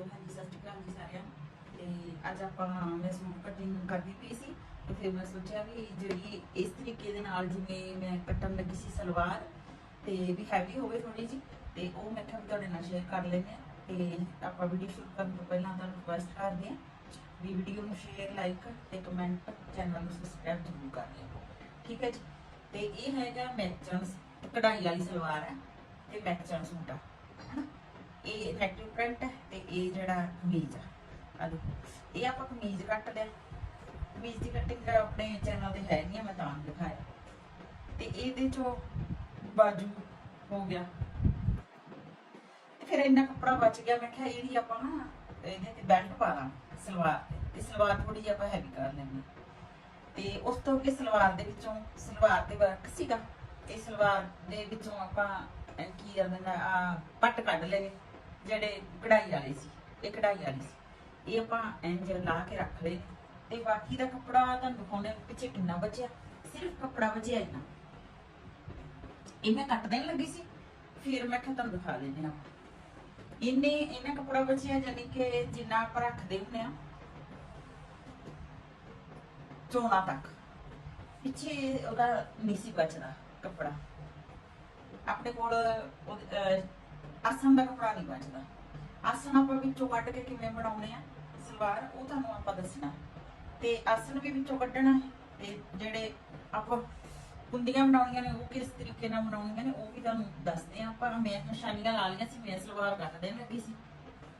Hello ਹਾਂਜੀ, ਸਤਿ ਸ਼੍ਰੀ ਅਕਾਲ ਜੀ ਸਾਰਿਆਂ ਨੂੰ। ਤੇ ਅੱਜ ਆਪਾਂ ਮੈਂ ਸੂਟ ਕਟਿੰਗ ਕਰਦੀ ਪਈ ਸੀ ਤੇ ਫਿਰ ਮੈਂ ਸੋਚਿਆ ਵੀ ਜਿਹੜੀ ਇਸ ਤਰੀਕੇ ਦੇ ਨਾਲ ਜਿਵੇਂ ਮੈਂ ਕੱਟਣ ਲੱਗੀ ਸੀ ਸਲਵਾਰ ਤੇ ਵੀ ਹੈਵੀ ਹੋਵੇ ਥੋੜੀ ਜੀ ਤੇ ਉਹ ਮੈਂ ਕਿਹਾ ਤੁਹਾਡੇ ਨਾਲ ਸ਼ੇਅਰ ਕਰ ਲੈਂਦੇ ਆ ਤੇ ਆਪਾਂ ਵੀਡੀਓ ਸ਼ੁਰੂ ਕਰਨ ਤੋਂ ਪਹਿਲਾਂ ਤੁਹਾਨੂੰ ਰਿਕੁਐਸਟ ਕਰਦੇ ਆ ਵੀ ਵੀਡੀਓ ਨੂੰ ਸ਼ੇਅਰ ਲਾਈਕ ਤੇ ਕਮੈਂਟ ਚੈਨਲ ਨੂੰ ਸਬਸਕ੍ਰਾਈਬ ਜ਼ਰੂਰ ਕਰ ਲਿਓ। ਠੀਕ ਹੈ ਜੀ? ਤੇ ਇਹ ਹੈਗਾ ਮੈਚਨ ਕਢਾਈ ਵਾਲੀ ਸਲਵਾਰ ਹੈ ਤੇ ਮੈਚਨ ਸੂਟ ਆ। ਇਹ ਨੈਟਿਵ ਪ੍ਰਿੰਟ ਤੇ ਇਹ ਜਿਹੜਾ ਕਮੀਜ਼ ਆ। ਆ ਦੇਖੋ, ਇਹ ਆਪਾਂ ਕਮੀਜ਼ ਕੱਟ ਲਿਆ। ਕਮੀਜ਼ ਦੀ ਕਟਿੰਗ ਆਪਣੇ ਚੈਨਲ ਤੇ ਹੈ ਨਹੀਂ ਮੈਂ ਤਾਂ ਦਿਖਾਇਆ। ਤੇ ਇਹਦੇ ਚੋਂ ਬਾਜੂ ਹੋ ਗਿਆ। ਤੇ ਫਿਰ ਇੰਨਾ ਕੱਪੜਾ ਬਚ ਗਿਆ, ਮੈਂ ਕਿਹਾ ਇਹਦੀ ਆਪਾਂ ਨਾ ਇਹਦੇ ਤੇ ਬੈਲਟ ਪਾ ਲਾਂ ਸਲਵਾਰ ਤੇ। ਤੇ ਸਲਵਾਰ ਥੋੜੀ ਜਿਹੀ ਆਪਾਂ ਹੈਵੀ ਕਰ ਲੈਂਦੇ ਤੇ ਉਸ ਤੋਂ ਅੱਗੇ ਸਲਵਾਰ ਦੇ ਵਿੱਚੋਂ, ਸਲਵਾਰ ਤੇ ਵਰਕ ਸੀਗਾ। ਤੇ ਸਲਵਾਰ ਦੇ ਵਿੱਚੋਂ ਆਪਾਂ ਕੀ ਕਰਦੇ ਆ ਪੱਟ ਕੱਢ ਲਏ। ਜਿਹੜੇ ਕਢਾਈ ਵਾਲੇ ਸੀ, ਇਹ ਕਢਾਈ ਵਾਲੀ ਸੀ। ਇਹ ਆਪਾਂ ਇੰਜ ਲਾ ਕੇ ਰੱਖ ਲਏ ਤੇ ਬਾਕੀ ਦਾ ਕੱਪੜਾ ਤੁਹਾਨੂੰ ਦਿਖਾਉਣੇ ਪਿੱਛੇ ਕਿੰਨਾ ਬਚਿਆ। ਸਿਰਫ ਕੱਪੜਾ ਬਚਿਆ ਇੰਨਾ। ਇਹ ਮੈਂ ਕੱਟ ਦੇਣ ਲੱਗੀ ਸੀ, ਫਿਰ ਮੈਂ ਕਿਹਾ ਤੁਹਾਨੂੰ ਦਿਖਾ ਦਿੰਦੇ ਆ ਇੰਨੇ, ਇੰਨਾ ਕੱਪੜਾ ਬਚਿਆ ਜਾਨੀ ਕਿ ਜਿੰਨਾ ਆਪਾਂ ਰੱਖਦੇ ਹੁੰਦੇ ਆ ਚੋਣਾ ਤੱਕ। ਪਿੱਛੇ ਉਹਦਾ ਨਹੀਂ ਸੀ ਬਚਦਾ ਕੱਪੜਾ। ਆਪਣੇ ਕੋਲ ਉਹ- ਦਾ ਕੱਪੜਾ ਨਹੀਂ ਬਚਦਾ ਆਸਨ ਆਪਾਂ ਵਿੱਚੋਂ ਕੱਢ ਕੇ ਕਿਵੇਂ ਬਣਾਉਣੇ ਆ? ਸਲਵਾਰ, ਉਹ ਤੁਹਾਨੂੰ ਆਪਾਂ ਦੱਸਣਾ। ਤੇ ਆਸਨ ਵੀ ਵਿੱਚੋਂ ਕੱਢਣਾ ਤੇ ਜਿਹੜੇ ਆਪਾਂ ਕੁੰਡੀਆਂ ਬਣਾਉਣੀਆਂ ਨੇ, ਉਹ ਕਿਸ ਤਰੀਕੇ ਨਾਲ ਬਣਾਉਣੀਆਂ ਨੇ, ਉਹ ਵੀ ਤੁਹਾਨੂੰ ਦੱਸਦੇ ਆ ਆਪਾਂ। ਮੈਂ ਨਿਸ਼ਾਨੀਆਂ ਲਾ ਲਈਆਂ ਸੀ, ਮੈਂ ਸਲਵਾਰ ਕੱਢ ਦੇਣ ਲੱਗੀ ਸੀ।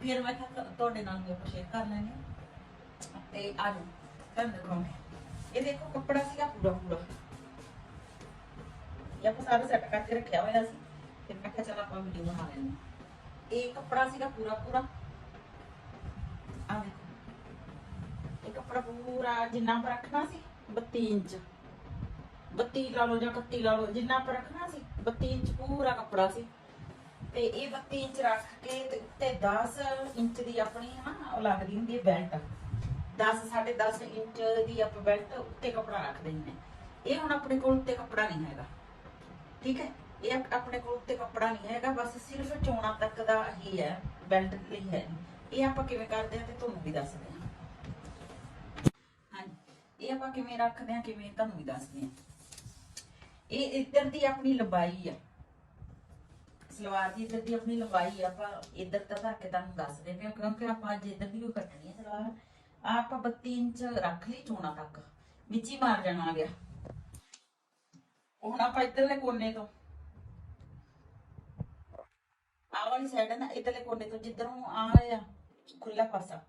ਫਿਰ ਮੈਂ ਕਿਹਾ ਤੁਹਾਡੇ ਨਾਲ ਵੀ ਆਪਾਂ ਸ਼ੇਅਰ ਕਰ ਲੈਣੇ ਤੇ ਆ ਜਾਓ ਤੁਹਾਨੂੰ ਦਿਖਾਉਂਦੇ ਇਹ ਦੇਖੋ, ਕੱਪੜਾ ਸੀਗਾ ਪੂਰਾ ਪੂਰਾ ਇਹ ਆਪਾਂ ਸਾਰਾ ਸੈੱਟ ਕਰਕੇ ਰੱਖਿਆ ਹੋਇਆ ਸੀ। ਫਿਰ ਮੈਂ ਕਿਹਾ ਚੱਲ ਆਪਾਂ ਵੀਡੀਓ ਬਣਾ ਲੈਂਦੇ ਹਾਂ। ਇਹ ਕੱਪੜਾ ਸੀਗਾ ਪੂਰਾ ਪੂਰਾ। ਆ ਦੇਖੋ। ਇਹ ਕੱਪੜਾ ਪੂਰਾ ਜਿੰਨਾ ਆਪਾਂ ਰੱਖਣਾ ਸੀ 32 ਇੰਚ। 32 ਲਾ ਲਓ ਜਾਂ 31 ਲਾ ਲਓ, ਜਿੰਨਾ ਆਪਾਂ ਰੱਖਣਾ ਸੀ 32 ਇੰਚ ਪੂਰਾ ਕੱਪੜਾ ਸੀ। ਤੇ ਇਹ 32 ਇੰਚ ਰੱਖ ਕੇ ਤੇ ਉੱਤੇ 10 ਇੰਚ ਦੀ ਆਪਣੀ ਹੈ ਨਾ, ਉਹ ਲੱਗਦੀ ਹੁੰਦੀ ਹੈ ਬੈਲਟ। 10 10.5 ਇੰਚ ਦੀ ਆਪਾਂ ਬੈਲਟ ਉੱਤੇ ਕੱਪੜਾ ਰੱਖ ਦਿੰਦੇ ਹਾਂ। ਇਹ ਹੁਣ ਆਪਣੇ ਕੋਲ ਉੱਤੇ ਕੱਪੜਾ ਨਹੀਂ ਹੈਗਾ। ਠੀਕ ਹੈ? ਇਹ ਆਪਣੇ ਕੋਲ ਉੱਤੇ ਕੱਪੜਾ ਨਹੀਂ ਹੈਗਾ, ਬਸ ਸਿਰਫ ਚੋਣਾ ਤੱਕ ਦਾ ਹੀ ਹੈ, ਬੈਲਟ ਲਈ ਹੈ। ਇਹ ਆਪਾਂ ਕਿਵੇਂ ਕਰਦੇ ਆ ਤੇ ਤੁਹਾਨੂੰ ਵੀ ਦੱਸਦੇ ਹਾਂ। ਹਾਂਜੀ, ਇਹ ਆਪਾਂ ਕਿਵੇਂ ਰੱਖਦੇ ਆ ਕਿਵੇਂ ਤੁਹਾਨੂੰ ਵੀ ਦੱਸਦੇ ਆ ਇਹ ਇੱਧਰ ਦੀ ਆਪਣੀ ਲੰਬਾਈ ਆ। ਸਲਵਾਰ ਦੀ ਇੱਧਰ ਦੀ ਆਪਣੀ ਲੰਬਾਈ ਆਪਾਂ ਇੱਧਰ ਤਾਂ ਧਰ ਕੇ ਤੁਹਾਨੂੰ ਦੱਸਦੇ ਪਏ ਹਾਂ, ਕਿਉਂਕਿ ਆਪਾਂ ਅੱਜ ਇੱਧਰ ਦੀ ਕੋਈ ਕੱਟਣੀ ਹੈ ਸਲਵਾਰ। ਆਹ ਆਪਾਂ 32 ਇੰਚ ਰੱਖ ਲਈ ਚੋਣਾ ਤੱਕ। ਵਿੱਚ ਹੀ ਮਾਰ ਜਾਣਾ ਆ ਗਿਆ। ਹੁਣ ਆਪਾਂ ਇੱਧਰਲੇ ਕੋਨੇ ਤੋਂ ਆਹ ਵਾਲੀ ਸਾਈਡ ਹੈ ਨਾ, ਇੱਧਰਲੇ ਕੋਨੇ ਤੋਂ ਜਿੱਧਰੋਂ ਆ ਆ ਖੁੱਲਾ ਪਾਸਾ,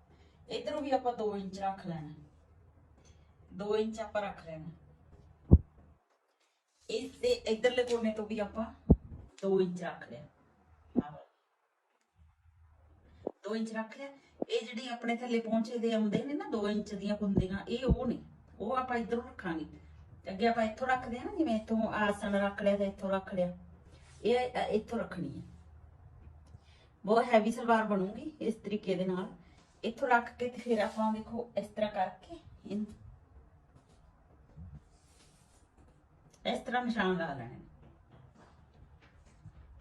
ਇੱਧਰੋਂ ਵੀ ਆਪਾਂ 2 ਇੰਚ ਰੱਖ ਲੈਣਾ। 2 ਇੰਚ ਆਪਾਂ ਰੱਖ ਲੈਣਾ। ਇਸ ਦੇ ਇੱਧਰਲੇ ਕੋਨੇ ਤੋਂ ਵੀ ਆਪਾਂ 2 ਇੰਚ ਰੱਖ ਲਿਆ। ਆਹ 2 ਇੰਚ ਰੱਖ ਲਿਆ। ਇਹ ਜਿਹੜੀ ਆਪਣੇ ਥੱਲੇ ਪਹੁੰਚੇ ਦੇ ਆਉਂਦੇ ਨੇ ਨਾ 2 ਇੰਚ ਦੀਆਂ ਕੁੰਦੀਆਂ ਇਹ ਉਹ ਨੇ, ਉਹ ਆਪਾਂ ਇੱਧਰੋਂ ਰੱਖਾਂਗੇ। ਤੇ ਅੱਗੇ ਆਪਾਂ ਇੱਥੋਂ ਰੱਖਦੇ ਆ ਨਾ, ਜਿਵੇਂ ਇੱਥੋਂ ਆਸਣ ਰੱਖ ਲਿਆ ਤੇ ਇੱਥੋਂ ਰੱਖ ਲਿਆ। ਇਹ ਇੱਥੋਂ ਰੱਖਣੀ ਹੈ ਬਹੁਤ ਹੈਵੀ ਸਲਵਾਰ ਬਣੂਗੀ ਇਸ ਤਰੀਕੇ ਦੇ ਨਾਲ। ਇੱਥੋਂ ਰੱਖ ਕੇ ਤੇ ਫਿਰ ਆਪਾਂ ਦੇਖੋ ਇਸ ਤਰ੍ਹਾਂ ਕਰਕੇ ਇਸ ਤਰ੍ਹਾਂ ਨਿਸ਼ਾਨ ਲਾ ਲੈਣੇ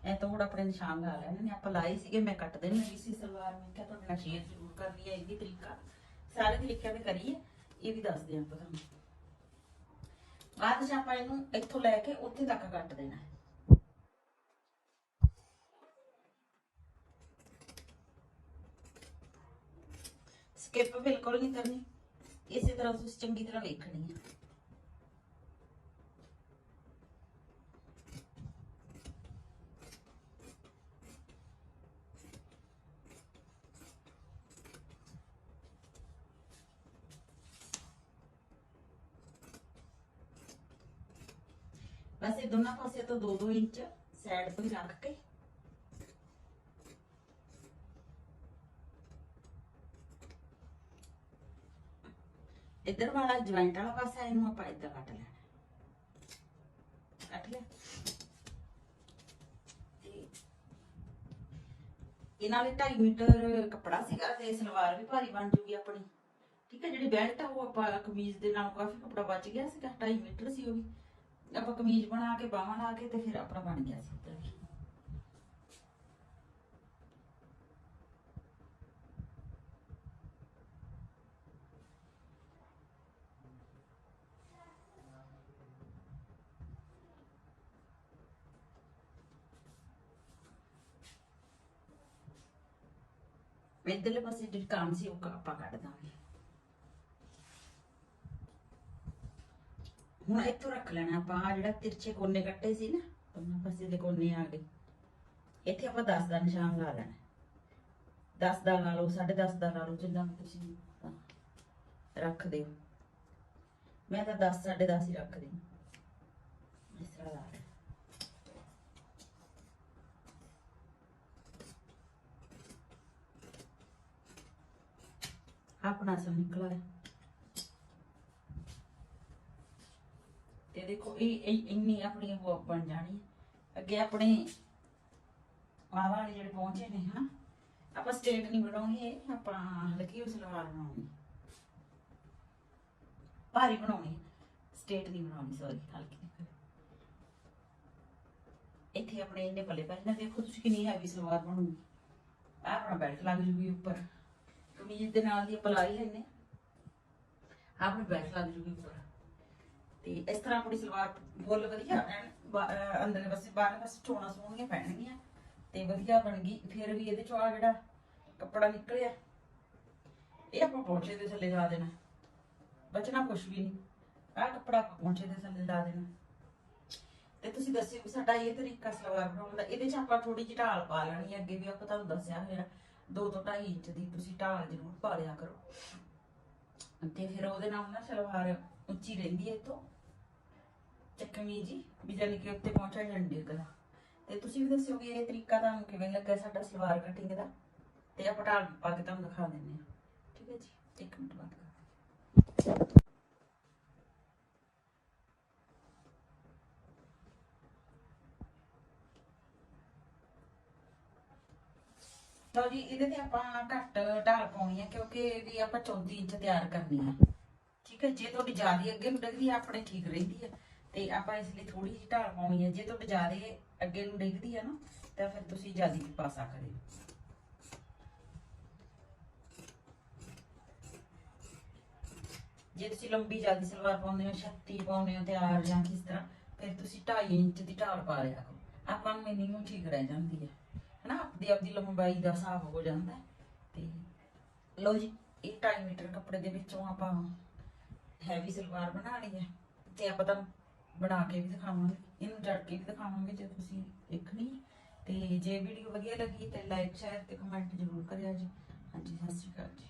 ਇਹ ਤੋਂ ਥੋੜਾ ਆਪਣੇ ਨਿਸ਼ਾਨ ਲਾ ਲੈਣੇ ਨੇ। ਆਪਾਂ ਲਾਏ ਸੀਗੇ, ਮੈਂ ਕੱਟ ਦੇਣ ਲੱਗੀ ਸੀ ਸਲਵਾਰ ਮੈਂ ਕਿਹਾ ਤੁਹਾਡੇ ਨਾਲ ਸ਼ੇਅਰ ਜ਼ਰੂਰ ਕਰਨੀ ਹੈ ਇਹ ਵੀ ਤਰੀਕਾ। ਸਾਰੇ ਤਰੀਕਿਆਂ ਤੇ ਕਰੀਏ, ਇਹ ਵੀ ਦੱਸਦੇ ਆਪਾਂ ਤੁਹਾਨੂੰ। ਬਾਅਦ ਚ ਆਪਾਂ ਇਹਨੂੰ ਇੱਥੋਂ ਲੈ ਕੇ ਉੱਥੇ ਤੱਕ ਕੱਟ ਦੇਣਾ ਸਕਿਪ ਬਿਲਕੁਲ ਨਹੀਂ ਕਰਨੀ ਇਸੇ ਤਰ੍ਹਾਂ ਤੁਸੀਂ ਚੰਗੀ ਤਰ੍ਹਾਂ ਵੇਖਣੀ ਹੈ ਵੈਸੇ ਦੋਨਾਂ ਪਾਸੇ ਤੋਂ 2-2 ਇੰਚ ਸਾਈਡ ਤੋਂ ਹੀ ਰੱਖ ਕੇ ਇੱਧਰ ਵਾਲਾ ਜੁਆਇੰਟ ਵਾਲਾ ਪਾਸਾ ਇਹਨੂੰ ਆਪਾਂ ਇੱਧਰ ਕੱਟ ਲੈਣਾ ਕੱਟ ਲਿਆ। ਇਹਨਾਂ ਲਈ 2.5 ਮੀਟਰ ਕੱਪੜਾ ਸੀਗਾ ਤੇ ਸਲਵਾਰ ਵੀ ਭਾਰੀ ਬਣ ਜੂਗੀ ਆਪਣੀ। ਠੀਕ ਹੈ, ਜਿਹੜੀ ਬੈਲਟ ਆ, ਉਹ ਆਪਾਂ ਕਮੀਜ਼ ਦੇ ਨਾਲ ਕਾਫੀ ਕੱਪੜਾ ਬਚ ਗਿਆ ਸੀਗਾ। 2.5 ਮੀਟਰ ਸੀ ਉਹ ਵੀ। ਆਪਾਂ ਕਮੀਜ਼ ਬਣਾ ਕੇ, ਬਾਹਾਂ ਲਾ ਕੇ ਤੇ ਫਿਰ ਆਪਣਾ ਬਣ ਗਿਆ ਸੀ ਉੱਧਰ ਵੀ। ਇਧਰਲੇ ਪਾਸੇ ਜਿਹੜੀ ਕੰਮ ਸੀ ਉਹ ਆਪਾਂ ਕੱਢ ਦਾਂਗੇ ਹੁਣ ਇੱਥੋਂ ਰੱਖ ਲੈਣਾ ਆਪਾਂ ਆਹ ਜਿਹੜਾ ਤਿਰਛੇ ਕੋਨੇ ਕੱਟੇ ਸੀ ਨਾ ਦੋਨਾਂ ਪਾਸੇ ਦੇ ਕੋਨੇ ਆ ਗਏ ਇੱਥੇ ਆਪਾਂ 10 ਦਾ ਨਿਸ਼ਾਨ ਲਾ ਲੈਣਾ 10 ਦਾ ਲਾ ਲਓ 10.5 ਦਾ ਲਾ ਲਓ ਜਿੱਦਾਂ ਤੁਸੀਂ ਰੱਖ ਦਿਓ ਮੈਂ ਤਾਂ 10 10.5 ਹੀ ਰੱਖਦੀ ਹਾਂ। ਇਸ ਤਰ੍ਹਾਂ ਲਾ ਲੈਣਾ ਆਪਣਾ ਸਮ ਨਿਕਲਾ ਹੈ ਤੇ ਦੇਖੋ, ਇਹ ਇੰਨੀ ਆਪਣੀ ਉਹ ਬਣ ਜਾਣੀ ਅੱਗੇ ਆਪਣੇ ਆਹ ਵਾਲੇ ਜਿਹੜੇ ਪਹੁੰਚੇ ਨੇ, ਹਨਾ? ਆਪਾਂ ਸਟੇਟ ਨਹੀਂ ਬਣਾਉਣੀ, ਇਹ ਆਪਾਂ ਲਕੀ ਸਲਵਾਰ ਬਣਾਉਣੀ। ਭਾਰੀ ਬਣਾਉਣੀ ਸਟੇਟ ਨਹੀਂ ਬਣਾਉਣੀ ਸੌਰੀ ਹਲਕੀ ਇੱਥੇ ਆਪਣੇ ਇੰਨੇ ਪੱਲੇ ਪਹਿਲਾਂ ਦੇਖੋ ਤੁਸੀਂ ਕਿੰਨੀ ਹੈਵੀ ਸਲਵਾਰ ਬਣੂਗੀ। ਆਪਣਾ ਬੈਲਟ ਲੱਗ ਜੂਗੀ ਉੱਪਰ। ਕਮੀਜ਼ ਦੇ ਨਾਲ ਦੀ ਆਪਾਂ ਲਾਈ ਲੈਨੇ ਆਪਣੀ ਬੈਲਟ ਲੱਗ ਜੂਗੀ ਉੱਪਰ ਤੇ ਇਸ ਤਰ੍ਹਾਂ ਆਪਣੀ ਸਲਵਾਰ ਫੁੱਲ ਵਧੀਆ ਐਨ ਅੰਦਰਲੇ ਪਾਸੇ, ਬਾਹਰਲੇ ਪਾਸੇ ਚੋਣਾ ਸੋਹਣੀਆਂ ਪੈਣਗੀਆਂ ਤੇ ਵਧੀਆ ਬਣ ਗਈ। ਫਿਰ ਵੀ ਇਹਦੇ ਚੋਂ ਆ ਜਿਹੜਾ ਕੱਪੜਾ ਨਿਕਲਿਆ, ਇਹ ਆਪਾਂ ਪੌਂਚੇ ਦੇ ਥੱਲੇ ਲਾ ਦੇਣਾ। ਬਚਣਾ ਕੁਝ ਵੀ ਨਹੀਂ। ਆਹ ਕੱਪੜਾ ਆਪਾਂ ਪੌਂਚੇ ਦੇ ਥੱਲੇ ਲਾ ਦੇਣਾ। ਤੇ ਤੁਸੀਂ ਦੱਸਿਓ ਸਾਡਾ ਇਹ ਤਰੀਕਾ ਸਲਵਾਰ ਬਣਾਉਣ ਦਾ। ਇਹਦੇ ਚ ਆਪਾਂ ਥੋੜੀ ਜਿਹੀ ਢਾਲ ਪਾ ਲੈਣੀ ਅੱਗੇ ਵੀ ਆਪਾਂ ਤੁਹਾਨੂੰ ਦੱਸਿਆ ਹੋਇਆ। ਦੋ ਤੋਂ 2.5 ਇੰਚ ਦੀ ਤੁਸੀਂ ਢਾਲ ਜ਼ਰੂਰ ਪਾ ਲਿਆ ਕਰੋ। ਤੇ ਫਿਰ ਉਹਦੇ ਨਾਲ ਨਾ ਸਲਵਾਰ ਉੱਚੀ ਰਹਿੰਦੀ ਹੈ ਇਤੋਂ ਚੱਕਵੀਂ ਜੀ ਵੀ ਜਾਨੀ ਕਿ ਉੱਤੇ ਪਹੁੰਚਾ ਜਾਂਦੀ ਹੈ ਤੇ ਤੁਸੀਂ ਵੀ ਦੱਸਿਓ ਵੀ ਇਹ ਤਰੀਕਾ ਤੁਹਾਨੂੰ ਕਿਵੇਂ ਲੱਗਾ ਸਾਡਾ ਸਲਵਾਰ ਕਟਿੰਗ ਦਾ? ਤੇ ਆਪਾਂ ਢਾਲ ਪਾ ਕੇ ਤੁਹਾਨੂੰ ਦਿਖਾ ਦਿੰਦੇ ਹਾਂ। ਠੀਕ ਹੈ ਜੀ, ਇੱਕ ਮਿੰਟ ਬਾਅਦ ਲਓ ਜੀ, ਇਹਦੇ ਤੇ ਆਪਾਂ ਘੱਟ ਢਾਲ ਪਾਉਣੀ ਹੈ ਕਿਉਂਕਿ ਇਹਦੀ ਆਪਾਂ 34 ਇੰਚ ਤਿਆਰ ਕਰਨੀ ਆ। ਠੀਕ ਹੈ ਜੇ ਤੁਹਾਡੀ ਜ਼ਿਆਦਾ ਅੱਗੇ ਨੂੰ ਡਿੱਗਦੀ ਹੈ ਆਪਣੇ ਠੀਕ ਰਹਿੰਦੀ ਹੈ ਤੇ ਆਪਾਂ ਇਸ ਲਈ ਥੋੜੀ ਜਿਹੀ ਢਾਲ ਪਾਉਣੀ ਹੈ ਜੇ ਤੁਹਾਡੀ ਜ਼ਿਆਦਾ ਅੱਗੇ ਨੂੰ ਡਿੱਗਦੀ ਹੈ ਨਾ, ਤਾਂ ਫਿਰ ਤੁਸੀਂ ਜ਼ਿਆਦਾ ਵੀ ਪਾ ਸਕਦੇ ਹੋ। ਜੇ ਤੁਸੀਂ ਲੰਬੀ ਜਲਦੀ ਸਲਵਾਰ ਪਾਉਂਦੇ ਹੋ 36 ਪਾਉਂਦੇ ਹੋ ਤਿਆਰ ਜਾਂ ਕਿਸ ਤਰ੍ਹਾਂ, ਫਿਰ ਤੁਸੀਂ 2.5 ਇੰਚ ਦੀ ਢਾਲ ਪਾ ਲਿਆ ਕਰੋ। ਆਪਾਂ ਨੂੰ ਮਿਨੀਮਮ ਠੀਕ ਰਹਿ ਜਾਂਦੀ ਹੈ ਆਪਦੀ ਆਪਦੀ ਲੰਬਾਈ ਦਾ ਹਿਸਾਬ ਹੋ ਜਾਂਦਾ ਹੈ। ਤੇ ਲਓ ਜੀ, ਇਹ 2.5 ਮੀਟਰ ਕੱਪੜੇ ਦੇ ਵਿੱਚੋਂ ਆਪਾਂ ਹੈਵੀ ਸਲਵਾਰ ਬਣਾਣੀ ਹੈ ਤੇ ਆਪਾਂ ਤੁਹਾਨੂੰ ਬਣਾ ਕੇ ਵੀ ਦਿਖਾਵਾਂਗੇ, ਇਹਨੂੰ ਜੜ ਕੇ ਵੀ ਦਿਖਾਵਾਂਗੇ ਜੇ ਤੁਸੀਂ ਦੇਖਣੀ ਹੈ। ਤੇ ਜੇ ਵੀਡੀਓ ਵਧੀਆ ਲੱਗੀ ਤੇ ਲਾਈਕ ਸ਼ੇਅਰ ਤੇ ਕਮੈਂਟ ਜ਼ਰੂਰ ਕਰਿਆ ਜੀ ਹਾਂਜੀ, ਸਤਿ ਸ਼੍ਰੀ ਅਕਾਲ ਜੀ